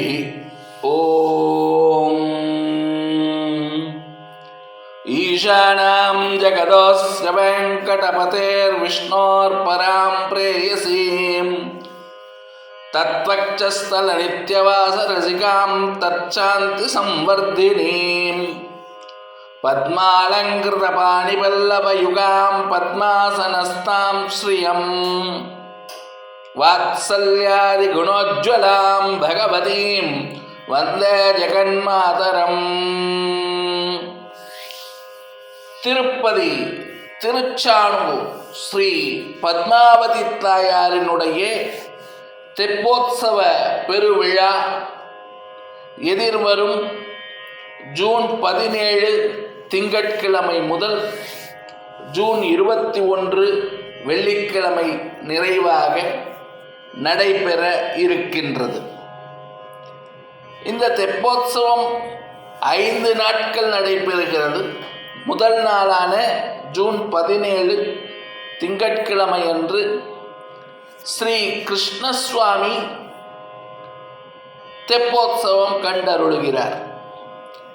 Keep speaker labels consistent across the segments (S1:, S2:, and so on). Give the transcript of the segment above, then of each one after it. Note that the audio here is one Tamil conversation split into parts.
S1: ॐ ईशानां जगदोऽस्य वेङ्कटपतेर्विष्णोर्परां प्रेयसीं तत्त्वच्चस्थलनित्यवासरसिकां तच्चान्तिसंवर्धिनीं पद्मालङ्कृतपाणिपल्लवयुगां पद्मासनस्तां श्रियम् வாத்சல்யாதி குணோஜ்வலாம் பகவதீம் வந்தே ஜெகன்மாதரம் திருப்பதி திருச்சானூர் ஸ்ரீ பத்மாவதி தாயாரினுடைய தெப்போத்சவ பெருவிழா எதிர்வரும் ஜூன் பதினேழு திங்கட்கிழமை முதல் ஜூன் இருபத்தி ஒன்று வெள்ளிக்கிழமை நிறைவாக நடைபெற இருக்கின்றது. இந்த தெப்போத்சவம் ஐந்து நாட்கள் நடைபெறுகிறது. முதல் நாளான ஜூன் பதினேழு திங்கட்கிழமை அன்று ஸ்ரீ கிருஷ்ணசுவாமி தெப்போத்சவம் கண்டருளுகிறார்.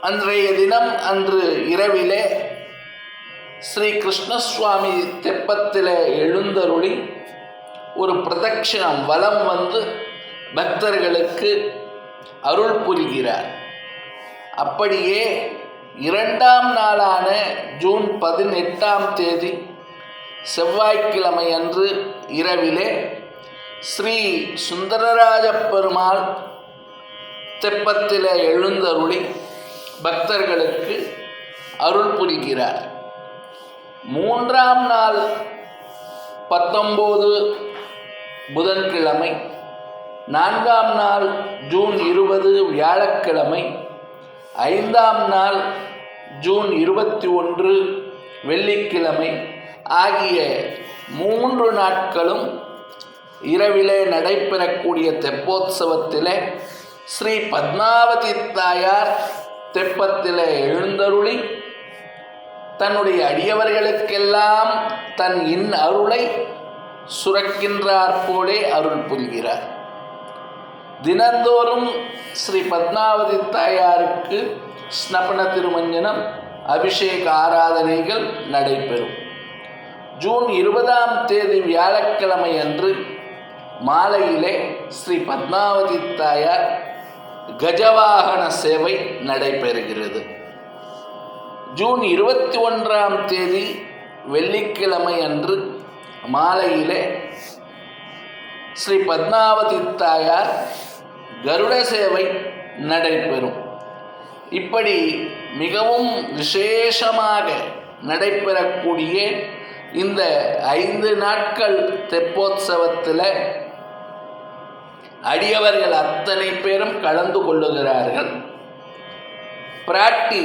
S1: அன்றைய தினம் அன்று இரவிலே ஸ்ரீ கிருஷ்ணசுவாமி தெப்பத்தில் எழுந்தருளி ஒரு பிரதட்சிணம் வலம் வந்து பக்தர்களுக்கு அருள் புரிகிறார். அப்படியே இரண்டாம் நாளான ஜூன் பதினெட்டாம் தேதி செவ்வாய்க்கிழமை அன்று இரவிலே ஸ்ரீ சுந்தரராஜ பெருமாள் தெப்பத்தில் எழுந்தருளி பக்தர்களுக்கு அருள் புரிகிறார். மூன்றாம் நாள் பத்தொம்போது புதன்கிழமை. நான்காம் நாள் ஜூன் இருபது வியாழக்கிழமை. ஐந்தாம் நாள் ஜூன் இருபத்தி ஒன்று வெள்ளிக்கிழமை. ஆகிய மூன்று நாட்களும் இரவிலே நடைபெறக்கூடிய தெப்போத்சவத்தில் ஸ்ரீ பத்மாவதி தாயார் தெப்பத்தில் எழுந்தருளி தன்னுடைய அடியவர்களுக்கெல்லாம் தன் இன் அருளை சுரக்கின்றார் போலே அருள் புரிகிறார். தினந்தோறும் ஸ்ரீ பத்மாவதி தாயாருக்கு ஸ்னபன திருமஞ்சனம் அபிஷேக ஆராதனைகள் நடைபெறும். ஜூன் இருபதாம் தேதி வியாழக்கிழமை அன்று மாலையிலே ஸ்ரீ பத்மாவதி தாயார் கஜவாகன சேவை நடைபெறுகிறது. ஜூன் இருபத்தி ஒன்றாம் தேதி வெள்ளிக்கிழமை அன்று மாலையிலே ஸ்ரீ பத்மாவதி தாயார் கருட சேவை நடைபெறும். இப்படி மிகவும் விசேஷமாக நடைபெறக்கூடிய இந்த ஐந்து நாட்கள் தெப்போத்சவத்தில் அடியவர்கள் அத்தனை பேரும் கலந்து கொள்ளுகிறார்கள். பிராட்டி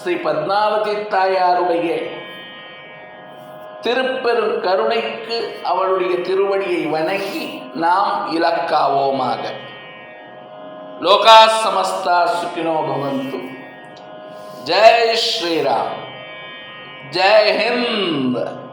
S1: ஸ்ரீ பத்மாவதி தாயாருடைய திருப்பெரு கருணைக்கு அவளுடைய திருவடியை வணங்கி நாம் இலக்காவோமாக. லோகா சமஸ்தா சுகினோ பவந்து. ஜெய் ஸ்ரீராம். ஜெய் ஹிந்த்.